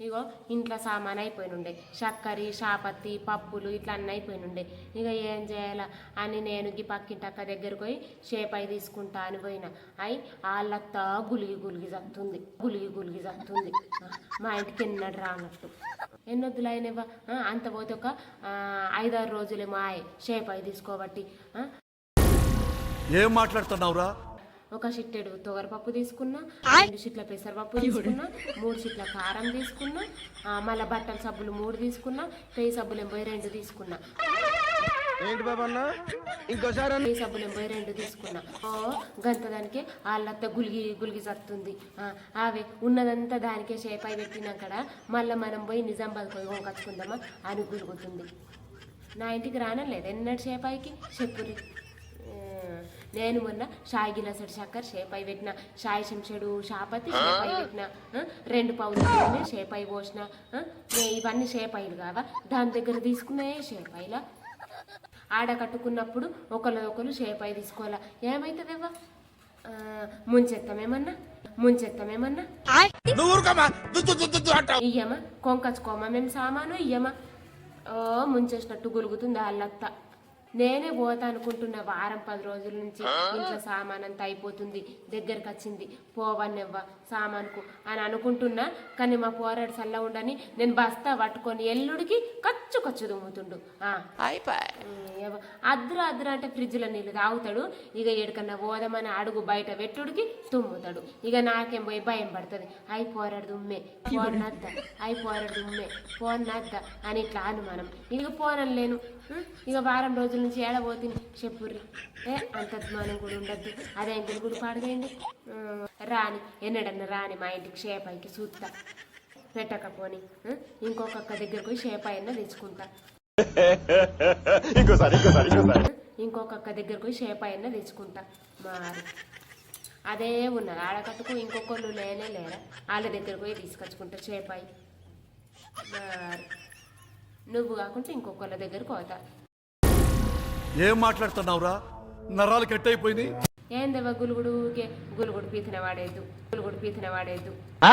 ఇగో ఇంట్లో సామాన్ అయిపోయినుండే. చక్కరి షాపత్తి పప్పులు ఇట్లా అన్నీ అయిపోయినుండే. ఇక ఏం చేయాలా? అని నేను గీ పక్కింటి అక్క దగ్గరకు పోయి షేపాయి తీసుకుంటా అని పోయిన. అయి వాళ్ళత్త గులిగి గులిగి జత్తుంది గులిగి గులిగి జత్తుంది మా ఇంటికి ఎన్నడు రానట్టు. ఎన్నొద్దులు అయినవా అంత పోతే ఒక ఐదారు రోజులేమో ఆయ షేపాయి తీసుకోబట్టి ఏం మాట్లాడుతున్నావురా? ఒక షిట్టెడు తొగరపప్పు తీసుకున్నా రెండు షిట్ల పెసరపప్పు తీసుకున్నా మూడు షిట్ల కారం తీసుకున్నా మళ్ళా బట్టల సబ్బులు మూడు తీసుకున్నా పేయి సబ్బులు ఎంబై రెండు తీసుకున్నా. ఏంటి బాబన్న? ఇంకోసారి పేయి సబ్బులు ఎంబై రెండు తీసుకున్నా. ఓ గంత దానికి వాళ్ళంతా గులిగి గులిగి చస్తుంది ఆ, అవే ఉన్నదంతా దానికే షేపాయి పెట్టినాకడ మళ్ళీ మనం పోయి నిజామాబాద్ పోయి వంకచ్చుకుందామా? అని గురుగుతుంది. నా ఇంటికి రానలేదు ఎన్నటి షేపాయికి చెప్పురి. ఆ, నేను మొన్న షాయి గిలాసడి చక్కర షేపాయి పెట్టిన. షాయి చెంచడు షాపతి షేపాయి పెట్టిన. రెండు పౌలు షేపాయి పోసిన. ఇవన్నీ షేపాయిలు కావా? దాని దగ్గర తీసుకున్నాయే షేపాయిలా ఆడ కట్టుకున్నప్పుడు ఒకరు ఒకరు షేపాయి తీసుకోవాలా. ఏమవుతుందేవా ముంచెత్తామేమన్నా? ముంచెత్తామేమన్నా? ఇయ్యమా? కొంకచ్చుకోమా? మేము సామాను ఇయ్యమా? ఓ ముంచేసినట్టు గులుగుతుంది వాళ్ళత్త నేనే పోతా అనుకుంటున్నా వారం పది రోజుల నుంచి ఇంట్లో సామాన్ అంతా అయిపోతుంది దగ్గరికి వచ్చింది. పోవన్నెవ్వ సామాన్కు? అని అనుకుంటున్నా కానీ మా పోరాడు చల్ల ఉండని నేను బస్తా పట్టుకొని ఎల్లుడికి కచ్చు కచ్చు దుమ్ముతుండు అద్దురు అద్దురు అంటే ఫ్రిడ్జ్లో నీళ్ళు తాగుతాడు. ఇక ఎడకన్నా పోదామని అడుగు బయట పెట్టుడికి తుమ్ముతాడు. ఇక నాకేం పోయి భయం పడుతుంది. అయి పోరాడు దుమ్మే. ఫోన్ నద్ద అయి పోరాడు దుమ్మే. ఫోన్ నద్ద అని ఇట్లా అనుమానం. ఇక పోనం లేను. ఉం? ఇక వారం రోజుల నుంచి ఏడబోతుంది. చెప్పుర్రి. ఏ అంత అభిమానం కూడా ఉండద్దు. అదే గుడి గుడి పాడదేయండి రాని ఎన్నడన్నా రాని మా ఇంటికి షేపాయికి చూస్తా పెట్టకపోని? ఇంకొక అక్క దగ్గరకు పోయి షేపాయి అన్న తెచ్చుకుంటా. ఇంకోసారి ఇంకోసారి ఇంకోసారి. ఇంకొక అక్క దగ్గరకు పోయి షేపాయి అన్న తెచ్చుకుంటా. మరి. అదే ఉన్నది. ఆడకట్టుకు ఇంకొకళ్ళు లేనే లేరా? వాళ్ళ దగ్గరకు పోయి తీసుకొచ్చుకుంటా షేపాయి మరి. నువ్వు కాకుంటే ఇంకొకళ్ళ దగ్గరకు పోతా. ఏం మాట్లాడుతున్నావురా? నరాలు కట్ అయిపోయినాయి ఏందవ్వ గులుగుడు గులుగుడు పీతిన వాడేద్దు. గులుగుడు పీతిన వాడేద్దు. ఆ?